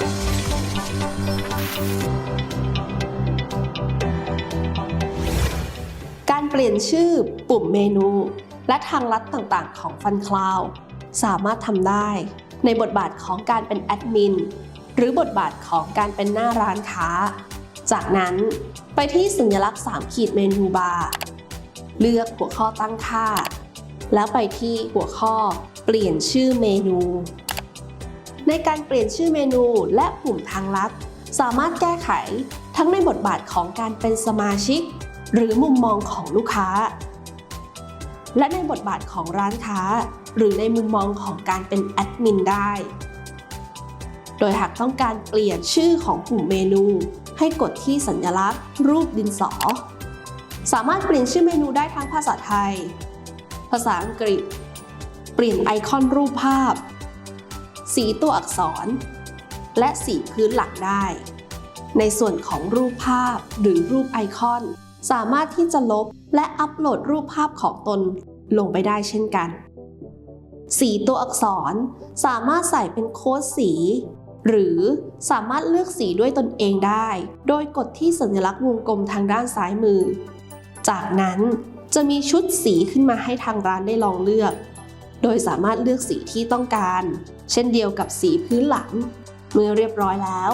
การเปลี่ยนชื่อปุ่มเมนู และทางลัดต่างๆ ของ Fun Cloud สามารถทำได้ในบทบาทของการเป็นแอดมินหรือบทบาทของการเป็นหน้าร้านค้า จากนั้นไปที่สัญลักษณ์ 3 ขีดเมนูบาร์เลือกหัวข้อตั้งค่า แล้วไปที่หัวข้อเปลี่ยนชื่อเมนู ในการเปลี่ยนชื่อเมนูและปุ่มทางลัด สามารถแก้ไขทั้งในบทบาทของการเป็นสมาชิก หรือมุมมองของลูกค้า และในบทบาทของร้านค้า หรือในมุมมองของการเป็นแอดมินได้ โดยหากต้องการเปลี่ยนชื่อของปุ่มเมนู ให้กดที่สัญลักษณ์ รูปดินสอ สามารถเปลี่ยนชื่อเมนูได้ทั้งภาษาไทย ภาษาอังกฤษ เปลี่ยนไอคอนรูปภาพ สีตัวอักษร และสีพื้นหลักได้ ในส่วนของรูปภาพหรือรูปไอคอน สามารถที่จะลบและอัปโหลดรูปภาพของตนลงไปได้เช่นกัน สีตัวอักษรสามารถใส่เป็นโค้ดสี หรือสามารถเลือกสีด้วยตนเองได้ โดยกดที่สัญลักษณ์วงกลมทางด้านซ้ายมือ จากนั้นจะมีชุดสีขึ้นมาให้ทางร้านได้ลองเลือก โดยสามารถเลือกสีที่ต้องการ เช่นเดียวกับสีพื้นหลัง เมื่อเรียบร้อยแล้ว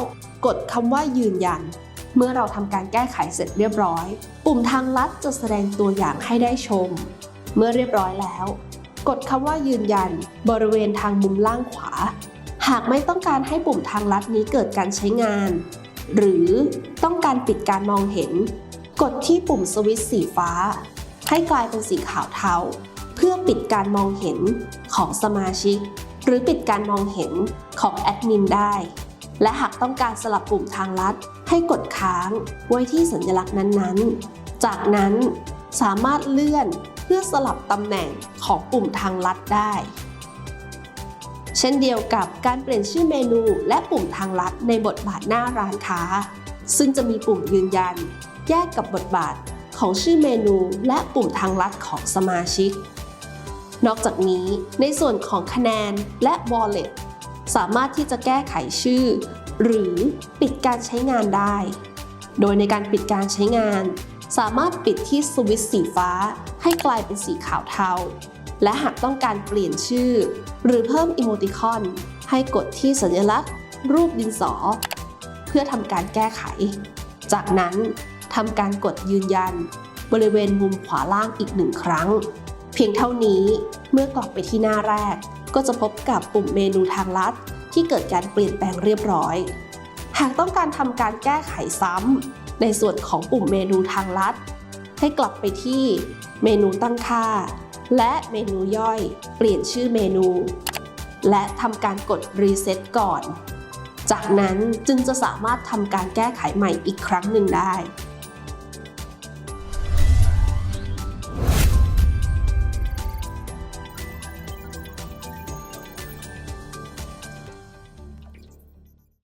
กดคำว่ายืนยัน เมื่อเราทำการแก้ไขเสร็จเรียบร้อย ปุ่มทางลัดจะแสดงตัวอย่างให้ได้ชม เมื่อเรียบร้อยแล้ว กดคำว่ายืนยัน บริเวณทางมุมล่างขวา หากไม่ต้องการให้ปุ่มทางลัดนี้เกิดการใช้งาน หรือต้องการปิดการมองเห็น กดที่ปุ่มสวิตช์สีฟ้า ให้กลายเป็นสีขาวเทา เพื่อปิดการมองเห็นของสมาชิก หรือปิดการมองเห็นของแอดมินได้ และหากต้องการสลับปุ่มทางลัด ให้กดค้างไว้ที่สัญลักษณ์นั้นๆ จากนั้นสามารถเลื่อนเพื่อสลับตำแหน่งของปุ่มทางลัดได้ เช่นเดียวกับการเปลี่ยนชื่อเมนูและปุ่มทางลัดในบทบาทหน้าร้านค้า ซึ่งจะมีปุ่มยืนยัน แยกกับบทบาทของชื่อเมนูและปุ่มทางลัดของสมาชิก นอกจากนี้ในส่วนของคะแนนและ Wallet สามารถที่จะแก้ไขชื่อ หรือปิดการใช้งานได้ โดยในการปิดการใช้งาน สามารถปิดที่สวิตช์สีฟ้า ให้กลายเป็นสีขาวเทา และหากต้องการเปลี่ยนชื่อ หรือเพิ่มอิโมติคอน ให้กดที่สัญลักษณ์ รูปดินสอ เพื่อทำการแก้ไข จากนั้นทำการกดยืนยัน บริเวณมุมขวาล่างอีกหนึ่งครั้ง เพียงเท่านี้เมื่อกลับไปที่หน้าแรก ก็จะพบกับปุ่มเมนูทางลัด ที่เกิดการเปลี่ยนแปลงเรียบร้อย หากต้องการทำการแก้ไขซ้ำในส่วนของปุ่มเมนูทางลัด ให้กลับไปที่เมนูตั้งค่า และเมนูย่อยเปลี่ยนชื่อเมนู และทำการกดรีเซ็ตก่อน จากนั้นจึงจะสามารถทำการแก้ไขใหม่อีกครั้งหนึ่งได้